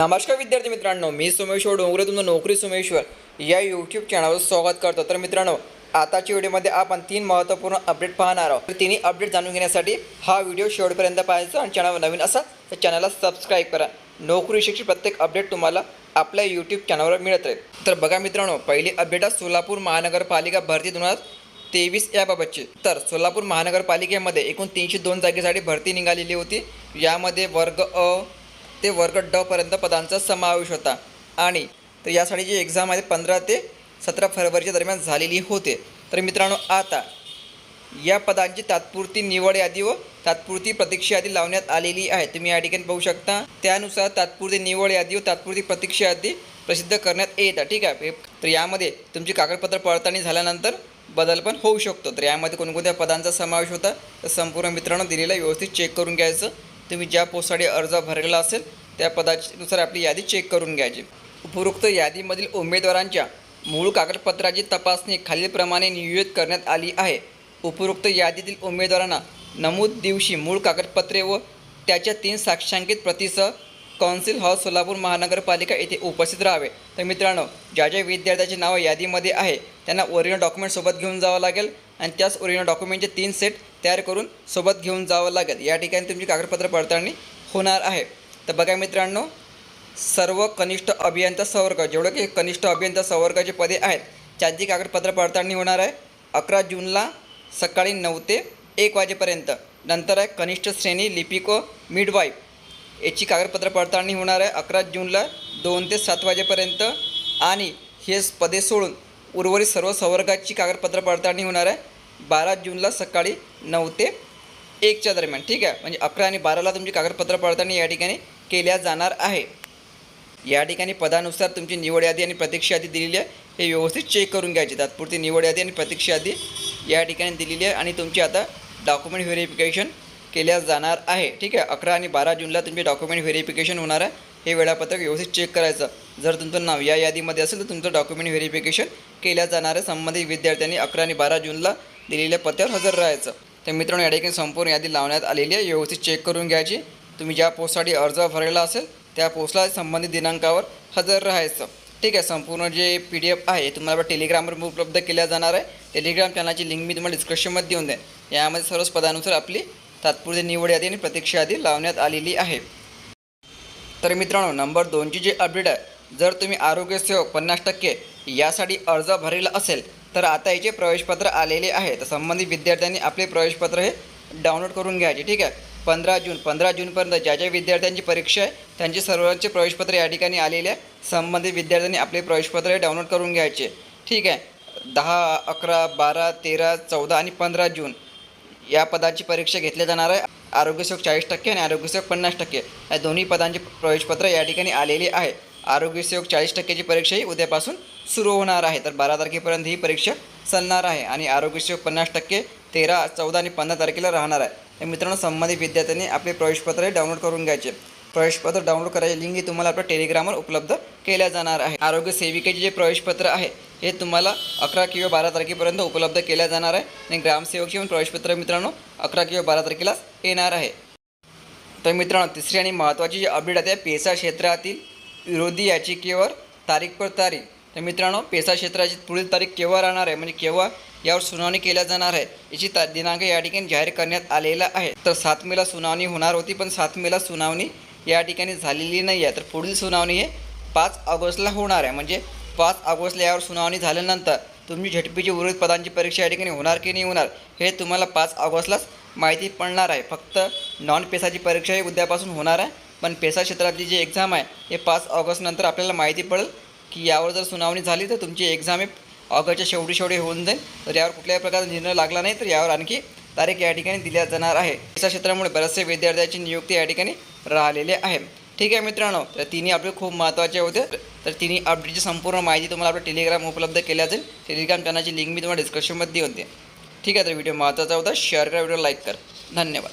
नमस्कार विद्यार्थी मित्रांनो मी सोमेश्वर डोंगरे तुमचं नोकरी सोमेश्वर या यूट्यूब चॅनलवर स्वागत करतो. तर मित्रांनो आताच्या व्हिडिओमध्ये आपण तीन महत्त्वपूर्ण अपडेट पाहणार आहोत. तर तिन्ही अपडेट जाणून घेण्यासाठी हा व्हिडिओ शेवटपर्यंत पाहायचा आणि चॅनल नवीन असाल तर चॅनलला सबस्क्राईब करा. नोकरी शिक्षक प्रत्येक अपडेट तुम्हाला आपल्या यूट्यूब चॅनलवर मिळत राहील. तर बघा मित्रांनो पहिली अपडेट आहे सोलापूर महानगरपालिका भरती दोन हजार तेवीस याबाबतची. तर सोलापूर महानगरपालिकेमध्ये एकूण तीनशे दोन जागेसाठी भरती निघालेली होती. यामध्ये वर्ग अ ते वर्ग डपर्यंत पदांचा समावेश होता. आणि तर यासाठी जी एक्झाम आहे पंधरा ते सतरा फरवरीच्या दरम्यान झालेली होते. तर मित्रांनो आता या पदांची तात्पुरती निवड यादी व तात्पुरती प्रतीक्षा यादी लावण्यात आलेली आहे. तुम्ही या ठिकाणी पाहू शकता. त्यानुसार तात्पुरती निवड यादी व तात्पुरती प्रतीक्षा यादी प्रसिद्ध करण्यात येतात ठीक आहे. तर यामध्ये तुमची कागदपत्र पडताळणी झाल्यानंतर बदल पण होऊ शकतो. तर यामध्ये कोणकोणत्या पदांचा समावेश होता तर संपूर्ण मित्रांनो दिलेला व्यवस्थित चेक करून घ्यायचं. तुम्ही ज्या पोस्टसाठी अर्ज भरलेला असेल त्या पदानुसार आपली यादी चेक करून घ्यायची. उपरोक्त यादीमधील उमेदवारांच्या मूळ कागदपत्राची तपासणी खालीलप्रमाणे नियोजित करण्यात आली आहे. उपरोक्त यादीतील उमेदवारांना नमूद दिवशी मूळ कागदपत्रे व त्याच्या तीन साक्षांकित प्रतीसह कौन्सिल हॉल सोलापूर महानगरपालिका येथे उपस्थित राहावे. तर मित्रांनो ज्या ज्या विद्यार्थ्याचे नाव यादीमध्ये आहे त्यांना ओरिजिनल डॉक्युमेंट सोबत घेऊन जावं लागेल आणि त्याच ओरिजिनल डॉक्युमेंटचे तीन सेट तयार करून सोबत घेऊन जावं लागेल. या ठिकाणी तुमची कागदपत्र पडताळणी होणार आहे. तर बघा मित्रांनो सर्व कनिष्ठ अभियंता संवर्ग जेवढं की कनिष्ठ अभियंता संवर्गाचे पदे आहेत त्यांची कागदपत्र पडताळणी होणार आहे. अकरा जूनला सकाळी नऊ ते एक वाजेपर्यंत. नंतर आहे कनिष्ठ श्रेणी लिपिको मिडवाईफ याची कागदपत्र पडताळणी होणार आहे. अकरा जूनला दोन ते सात वाजेपर्यंत. आणि हे पदे सोडून उर्वरित सर्व संवर्गाची कागदपत्र पडताळणी होणार आहे. बारा जूनला सकाळी नऊ ते एकच्या दरम्यान. ठीक आहे? म्हणजे अकरा आणि बाराला तुमची कागदपत्र पडताळणी या ठिकाणी केल्या जाणार आहे. या ठिकाणी पदानुसार तुमची निवड यादी आणि प्रतीक्षा यादी दिलेली आहे. हे व्यवस्थित चेक करून घ्यायची. तात्पुरती निवड यादी आणि प्रतीक्षा यादी या ठिकाणी दिलेली आहे आणि तुमची आता डॉक्युमेंट व्हेरिफिकेशन केल्या जाणार आहे. ठीक आहे? अकरा आणि बारा जूनला तुमचे डॉक्युमेंट व्हेरिफिकेशन होणार आहे. हे वेळापत्रक व्यवस्थित चेक करायचं. जर तुमचं नाव या यादीमध्ये असेल तर तुमचं डॉक्युमेंट व्हेरिफिकेशन केल्या जाणार आहे. संबंधित विद्यार्थ्यांनी अकरा आणि बारा जूनला दिलेल्या पत्त्यावर हजर राहायचं. तर मित्रांनो या ठिकाणी संपूर्ण यादी लावण्यात आलेली आहे. व्यवस्थित चेक करून घ्यायची. तुम्ही ज्या पोस्टसाठी अर्ज भरलेला असेल त्या पोस्टला संबंधित दिनांकावर हजर राहायचं. ठीक आहे संपूर्ण जे पी डी एफ आहे तुम्हाला टेलिग्रामवर उपलब्ध केल्या जाणार आहे. टेलिग्राम चॅनलची लिंक मी तुम्हाला डिस्क्रिप्शनमध्ये देऊन देईन. यामध्ये सर्वच पदानुसार आपली तात्पुरती निवड यादी आणि प्रतीक्षा यादी लावण्यात आलेली आहे. तर मित्रांनो नंबर दोनची जी अपडेट आहे जर तुम्ही आरोग्यसेवक पन्नास टक्के यासाठी अर्ज भरलेला असेल तर आता याचे प्रवेशपत्र आलेले आहे. तर संबंधित विद्यार्थ्यांनी आपले प्रवेशपत्र हे डाउनलोड करून घ्यायचे ठीक आहे? पंधरा जून पंधरा जूनपर्यंत ज्या ज्या विद्यार्थ्यांची परीक्षा आहे त्यांचे सर्वांचे प्रवेशपत्र या ठिकाणी आलेले आहे. संबंधित विद्यार्थ्यांनी आपले प्रवेशपत्र हे डाउनलोड करून घ्यायचे ठीक आहे? दहा अकरा बारा तेरा चौदा आणि पंधरा जून या पदाची परीक्षा घेतल्या जाणार आहे. आरोग्यसेवक चाळीस टक्के आणि आरोग्यसेवक पन्नास टक्के या दोन्ही पदांचे प्रवेशपत्र या ठिकाणी आलेले आहे. आरोग्यसेवक चाळीस टक्क्याची परीक्षा ही उद्यापासून सुरू होणार आहे. तर बारा तारखेपर्यंत ही परीक्षा चालणार आहे आणि आरोग्यसेवक पन्नास टक्के तेरा चौदा आणि पंधरा तारखेला राहणार आहे. तर मित्रांनो संबंधित विद्यार्थ्यांनी आपले प्रवेशपत्र हे डाउनलोड करून घ्यायचे. प्रवेशपत्र डाउनलोड करायची लिंक ही तुम्हाला आपल्या टेलिग्रामवर उपलब्ध केल्या जाणार आहे. आरोग्य सेविकेचे जे प्रवेशपत्र आहे हे तुम्हाला अकरा किंवा बारा तारखेपर्यंत उपलब्ध केल्या जाणार आहे. आणि ग्रामसेवकचे पण प्रवेशपत्र मित्रांनो अकरा किंवा बारा तारखेलाच येणार आहे. तर मित्रांनो तिसरी आणि महत्त्वाची जी अपडेट आहे पेसा क्षेत्रातील विरोधी याचिकेवर तारीख पर तारीख तर मित्रांनो पेसा क्षेत्राची पुढील तारीख केव्हा राहणार आहे? म्हणजे केव्हा यावर सुनावणी केल्या जाणार आहे? याची ता दिनांक या ठिकाणी जाहीर करण्यात आलेला आहे. तर सात मेला सुनावणी होणार होती पण सात मेला सुनावणी या ठिकाणी झालेली नाही आहे. तर पुढील सुनावणी हे पाच ऑगस्टला होणार आहे. म्हणजे पाच ऑगस्टला यावर सुनावणी झाल्यानंतर तुम्ही झटपीची उर्वरित पदांची परीक्षा या ठिकाणी होणार की नाही होणार हे तुम्हाला पाच ऑगस्टलाच माहिती पडणार आहे. फक्त नॉन पेसाची परीक्षा ही उद्यापासून होणार आहे. पण पेसा क्षेत्रातली जी एक्झाम आहे हे पाच ऑगस्टनंतर आपल्याला माहिती पडेल. की यावर जर सुनावणी झाली तर तुमची एक्झाम ही ऑगस्टच्या शेवटी शेवटी होऊन जाईल. तर यावर कुठल्याही प्रकारचा निर्णय लागला नाही तर यावर आणखी तारीख या ठिकाणी दिल्या जाणार आहे. पेसा क्षेत्रामुळे बऱ्याचशा विद्यार्थ्यांची नियुक्ती या ठिकाणी राहिलेली आहे. ठीक आहे मित्रांनो तर तिन्ही अपडेट खूप महत्त्वाचे होते. तर तिन्ही अपडेटची संपूर्ण माहिती तुम्हाला आपल्या टेलिग्राम उपलब्ध केल्या जाईल. टेलिग्राम चॅनलची लिंक मी तुम्हाला डिस्क्रिप्शनमध्ये देऊन दे ठीक आहे तर व्हिडिओ महत्त्वाचा होता. शेअर करा व्हिडिओ लाईक करा. धन्यवाद.